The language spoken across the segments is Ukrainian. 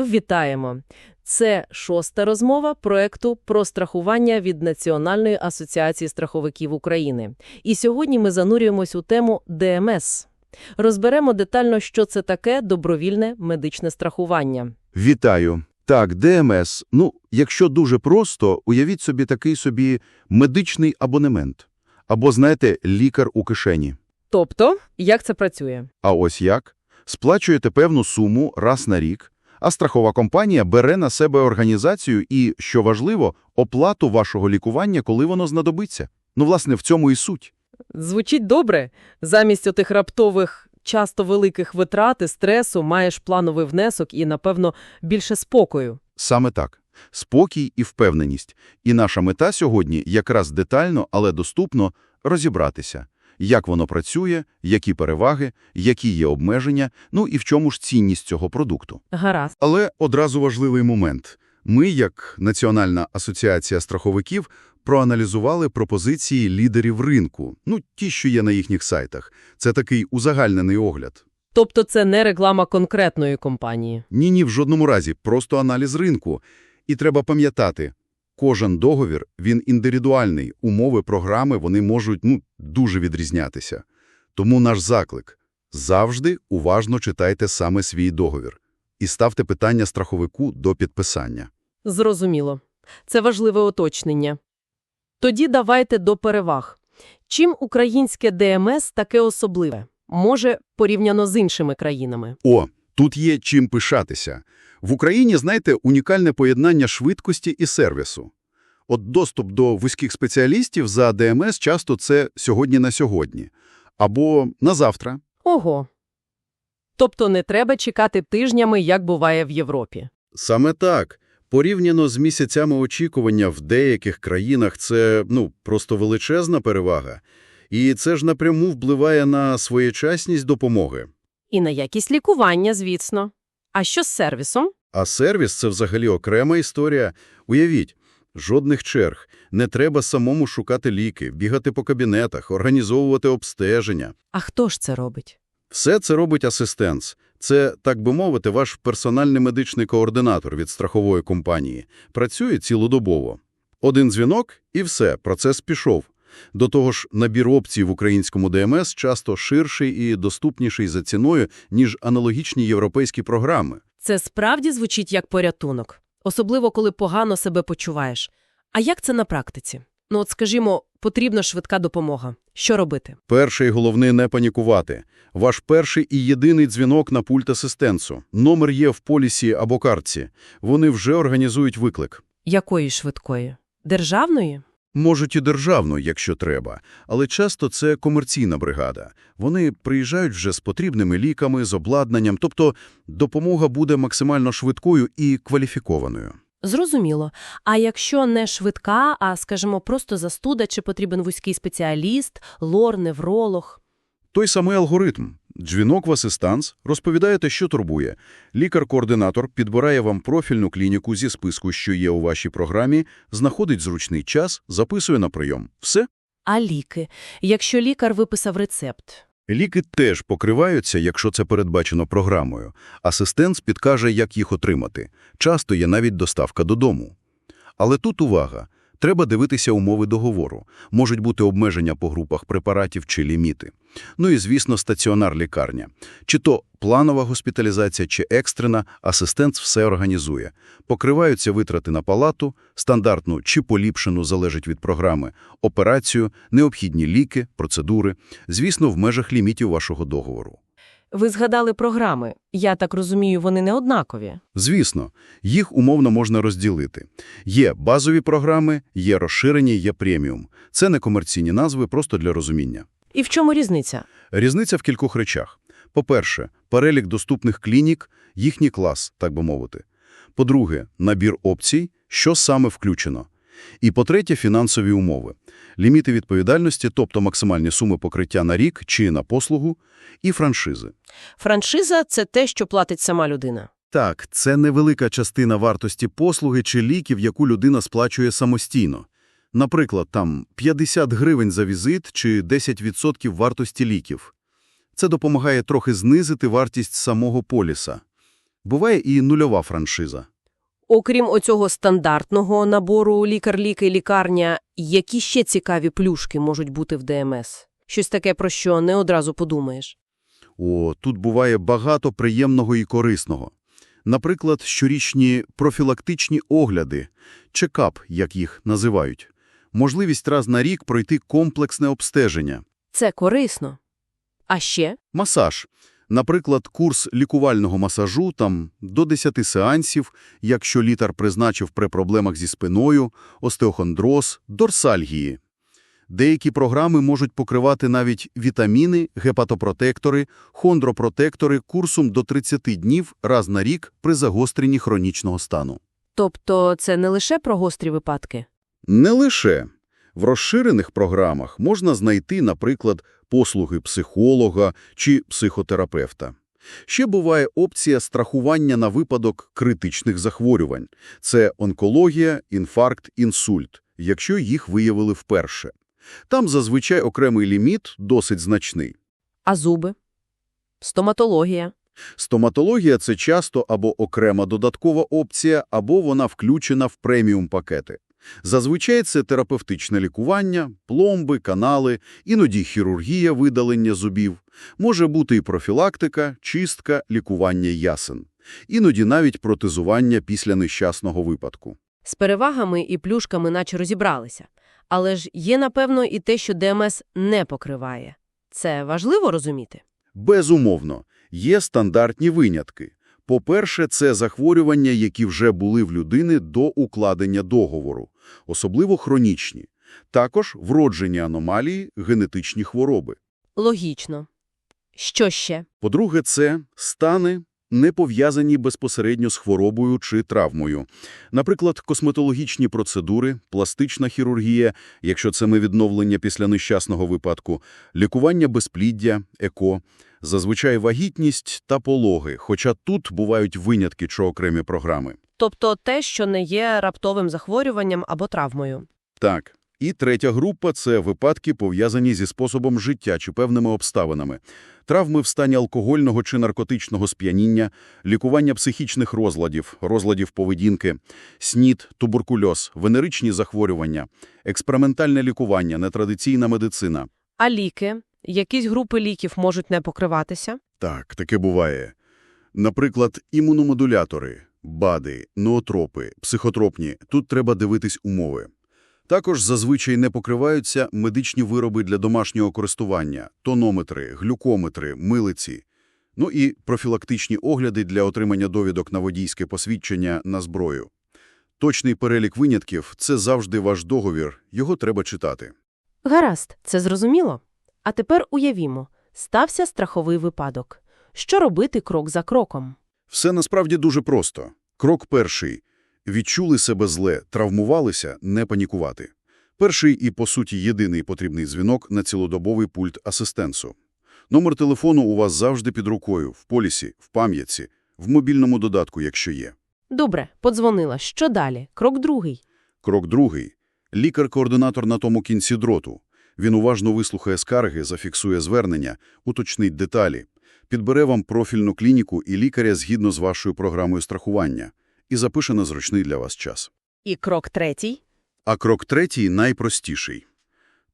Вітаємо! Це шоста розмова проекту про страхування від Національної асоціації страховиків України. І сьогодні ми занурюємось у тему ДМС. Розберемо детально, що це таке добровільне медичне страхування. Вітаю. Так, ДМС. Ну, якщо дуже просто, уявіть собі такий собі медичний абонемент. Або, знаєте, лікар у кишені. Тобто, як це працює? А ось як? Сплачуєте певну суму раз на рік, а страхова компанія бере на себе організацію і, що важливо, оплату вашого лікування, коли воно знадобиться. Ну, власне, в цьому і суть. Звучить добре. Замість отих раптових, часто великих витрат і стресу маєш плановий внесок і, напевно, більше спокою. Саме так. Спокій і впевненість. І наша мета сьогодні якраз детально, але доступно розібратися. Як воно працює, які переваги, які є обмеження, ну і в чому ж цінність цього продукту. Гаразд. Але одразу важливий момент. Ми, як Національна асоціація страховиків, проаналізували пропозиції лідерів ринку, ну, ті, що є на їхніх сайтах. Це такий узагальнений огляд. Тобто це не реклама конкретної компанії. Ні-ні, в жодному разі, просто аналіз ринку. І треба пам'ятати, кожен договір, він індивідуальний, умови програми, вони можуть, ну, дуже відрізнятися. Тому наш заклик – завжди уважно читайте саме свій договір і ставте питання страховику до підписання. Зрозуміло. Це важливе уточнення. Тоді давайте до переваг. Чим українське ДМС таке особливе? Може, порівняно з іншими країнами? О, тут є чим пишатися. В Україні, знаєте, унікальне поєднання швидкості і сервісу. От доступ до вузьких спеціалістів за ДМС часто це сьогодні на сьогодні. Або на завтра. Ого. Тобто не треба чекати тижнями, як буває в Європі. Саме так. Порівняно з місяцями очікування в деяких країнах це, ну, просто величезна перевага. І це ж напряму впливає на своєчасність допомоги. І на якість лікування, звісно. А що з сервісом? А сервіс – це взагалі окрема історія. Уявіть, жодних черг. Не треба самому шукати ліки, бігати по кабінетах, організовувати обстеження. А хто ж це робить? Все це робить асистенс. Це, так би мовити, ваш персональний медичний координатор від страхової компанії. Працює цілодобово. Один дзвінок – і все, процес пішов. До того ж, набір опцій в українському ДМС часто ширший і доступніший за ціною, ніж аналогічні європейські програми. Це справді звучить як порятунок. Особливо, коли погано себе почуваєш. А як це на практиці? Ну от, скажімо, потрібна швидка допомога. Що робити? Перше і головне – не панікувати. Ваш перший і єдиний дзвінок на пульт асистенсу. Номер є в полісі або картці. Вони вже організують виклик. Якої швидкої? Державної? Можуть і державну, якщо треба, але часто це комерційна бригада. Вони приїжджають вже з потрібними ліками, з обладнанням, тобто допомога буде максимально швидкою і кваліфікованою. Зрозуміло. А якщо не швидка, а, скажімо, просто застуда, чи потрібен вузький спеціаліст, лор, невролог? Той самий алгоритм. Дзвінок в асистанс, розповідаєте, що турбує. Лікар-координатор підбирає вам профільну клініку зі списку, що є у вашій програмі, знаходить зручний час, записує на прийом. Все? А ліки? Якщо лікар виписав рецепт? Ліки теж покриваються, якщо це передбачено програмою. Асистент підкаже, як їх отримати. Часто є навіть доставка додому. Але тут увага. Треба дивитися умови договору. Можуть бути обмеження по групах препаратів чи ліміти. Ну і, звісно, стаціонар-лікарня. Чи то планова госпіталізація, чи екстрена, асистент все організує. Покриваються витрати на палату, стандартну чи поліпшену, залежить від програми, операцію, необхідні ліки, процедури, звісно, в межах лімітів вашого договору. Ви згадали програми. Я так розумію, вони не однакові. Звісно, їх умовно можна розділити. Є базові програми, є розширені, є преміум. Це не комерційні назви, просто для розуміння. І в чому різниця? Різниця в кількох речах. По-перше, перелік доступних клінік, їхній клас, так би мовити. По-друге, набір опцій, що саме включено. І по-третє, фінансові умови. Ліміти відповідальності, тобто максимальні суми покриття на рік чи на послугу, і франшизи. Франшиза – це те, що платить сама людина. Так, це невелика частина вартості послуги чи ліків, яку людина сплачує самостійно. Наприклад, там 50 гривень за візит чи 10% вартості ліків. Це допомагає трохи знизити вартість самого поліса. Буває і нульова франшиза. Окрім оцього стандартного набору лікар-ліки, лікарня, які ще цікаві плюшки можуть бути в ДМС? Щось таке, про що не одразу подумаєш. О, тут буває багато приємного і корисного. Наприклад, щорічні профілактичні огляди, чекап, як їх називають. Можливість раз на рік пройти комплексне обстеження. Це корисно. А ще? Масаж. Наприклад, курс лікувального масажу там до 10 сеансів, якщо літар призначив при проблемах зі спиною, остеохондроз, дорсальгії. Деякі програми можуть покривати навіть вітаміни, гепатопротектори, хондропротектори курсом до 30 днів раз на рік при загостренні хронічного стану. Тобто це не лише про гострі випадки? Не лише. В розширених програмах можна знайти, наприклад, послуги психолога чи психотерапевта. Ще буває опція страхування на випадок критичних захворювань. Це онкологія, інфаркт, інсульт, якщо їх виявили вперше. Там зазвичай окремий ліміт досить значний. А зуби? Стоматологія? Стоматологія – це часто або окрема додаткова опція, або вона включена в преміум-пакети. Зазвичай це терапевтичне лікування, пломби, канали, іноді хірургія видалення зубів. Може бути і профілактика, чистка, лікування ясен. Іноді навіть протезування після нещасного випадку. З перевагами і плюшками наче розібралися. Але ж є, напевно, і те, що ДМС не покриває. Це важливо розуміти? Безумовно, є стандартні винятки. По-перше, це захворювання, які вже були в людини до укладення договору, особливо хронічні. Також вроджені аномалії, генетичні хвороби. Логічно. Що ще? По-друге, це стани, не пов'язані безпосередньо з хворобою чи травмою. Наприклад, косметологічні процедури, пластична хірургія, якщо це ми відновлення після нещасного випадку, лікування безпліддя, еко, зазвичай вагітність та пологи, хоча тут бувають винятки чи окремі програми. Тобто те, що не є раптовим захворюванням або травмою. Так. І третя група – це випадки, пов'язані зі способом життя чи певними обставинами. Травми в стані алкогольного чи наркотичного сп'яніння, лікування психічних розладів, розладів поведінки, СНІД, туберкульоз, венеричні захворювання, експериментальне лікування, нетрадиційна медицина. А ліки? Якісь групи ліків можуть не покриватися? Так, таке буває. Наприклад, імуномодулятори, БАДи, ноотропи, психотропні. Тут треба дивитись умови. Також зазвичай не покриваються медичні вироби для домашнього користування, тонометри, глюкометри, милиці. Ну і профілактичні огляди для отримання довідок на водійське посвідчення на зброю. Точний перелік винятків – це завжди ваш договір, його треба читати. Гаразд, це зрозуміло. А тепер уявімо. Стався страховий випадок. Що робити крок за кроком? Все насправді дуже просто. Крок перший. Відчули себе зле, травмувалися – не панікувати. Перший і, по суті, єдиний потрібний дзвінок на цілодобовий пульт асистенсу. Номер телефону у вас завжди під рукою, в полісі, в пам'ятці, в мобільному додатку, якщо є. Добре, подзвонила. Що далі? Крок другий. Крок другий. Лікар-координатор на тому кінці дроту. Він уважно вислухає скарги, зафіксує звернення, уточнить деталі, підбере вам профільну клініку і лікаря згідно з вашою програмою страхування і запише на зручний для вас час. І крок третій? А крок третій найпростіший.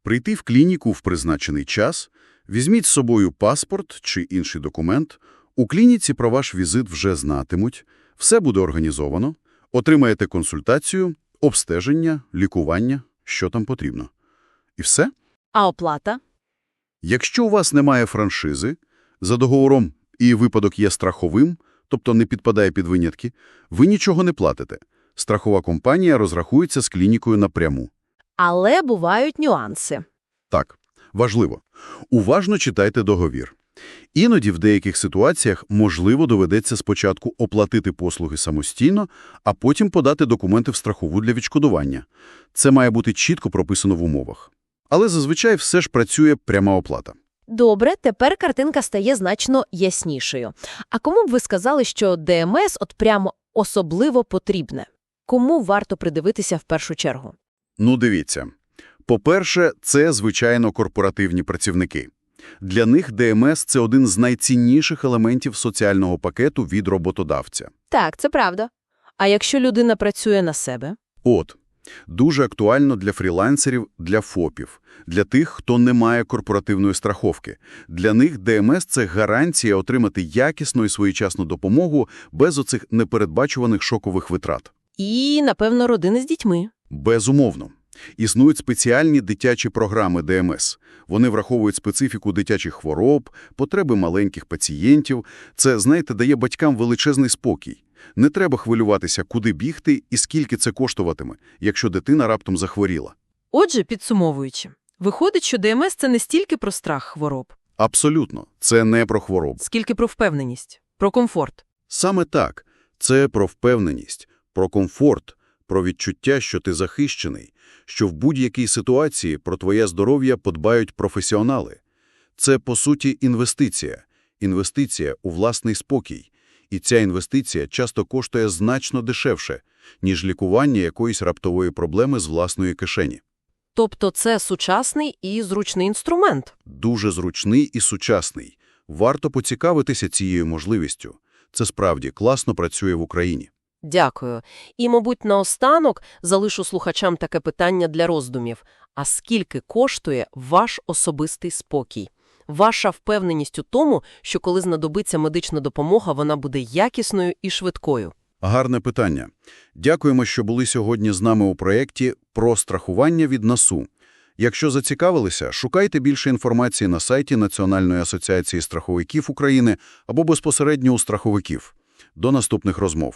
Прийти в клініку в призначений час, візьміть з собою паспорт чи інший документ, у клініці про ваш візит вже знатимуть, все буде організовано, отримаєте консультацію, обстеження, лікування, що там потрібно. І все. А оплата? Якщо у вас немає франшизи, за договором і випадок є страховим, тобто не підпадає під винятки, ви нічого не платите. Страхова компанія розрахується з клінікою напряму. Але бувають нюанси. Так, важливо. Уважно читайте договір. Іноді в деяких ситуаціях можливо доведеться спочатку оплатити послуги самостійно, а потім подати документи в страхову для відшкодування. Це має бути чітко прописано в умовах. Але зазвичай все ж працює пряма оплата. Добре, тепер картинка стає значно яснішою. А кому б ви сказали, що ДМС от прямо особливо потрібне? Кому варто придивитися в першу чергу? Ну, дивіться. По-перше, це, звичайно, корпоративні працівники. Для них ДМС – це один з найцінніших елементів соціального пакету від роботодавця. Так, це правда. А якщо людина працює на себе? От. Дуже актуально для фрілансерів, для ФОПів, для тих, хто не має корпоративної страховки. Для них ДМС – це гарантія отримати якісну і своєчасну допомогу без оцих непередбачуваних шокових витрат. І, напевно, родини з дітьми. Безумовно. Існують спеціальні дитячі програми ДМС. Вони враховують специфіку дитячих хвороб, потреби маленьких пацієнтів. Це, знаєте, дає батькам величезний спокій. Не треба хвилюватися, куди бігти і скільки це коштуватиме, якщо дитина раптом захворіла. Отже, підсумовуючи, виходить, що ДМС – це не стільки про страх хвороб, Абсолютно. Це не про хворобу. скільки про впевненість, про комфорт. Саме так. Це про впевненість, про комфорт, про відчуття, що ти захищений, що в будь-якій ситуації про твоє здоров'я подбають професіонали. Це, по суті, інвестиція. Інвестиція у власний спокій. І ця інвестиція часто коштує значно дешевше, ніж лікування якоїсь раптової проблеми з власної кишені. Тобто це сучасний і зручний інструмент. Дуже зручний і сучасний. Варто поцікавитися цією можливістю. Це справді класно працює в Україні. Дякую. І, мабуть, наостанок залишу слухачам таке питання для роздумів. А скільки коштує ваш особистий спокій? Ваша впевненість у тому, що коли знадобиться медична допомога, вона буде якісною і швидкою. Гарне питання. Дякуємо, що були сьогодні з нами у проєкті про страхування від НАСУ. Якщо зацікавилися, шукайте більше інформації на сайті Національної асоціації страховиків України або безпосередньо у страховиків. До наступних розмов.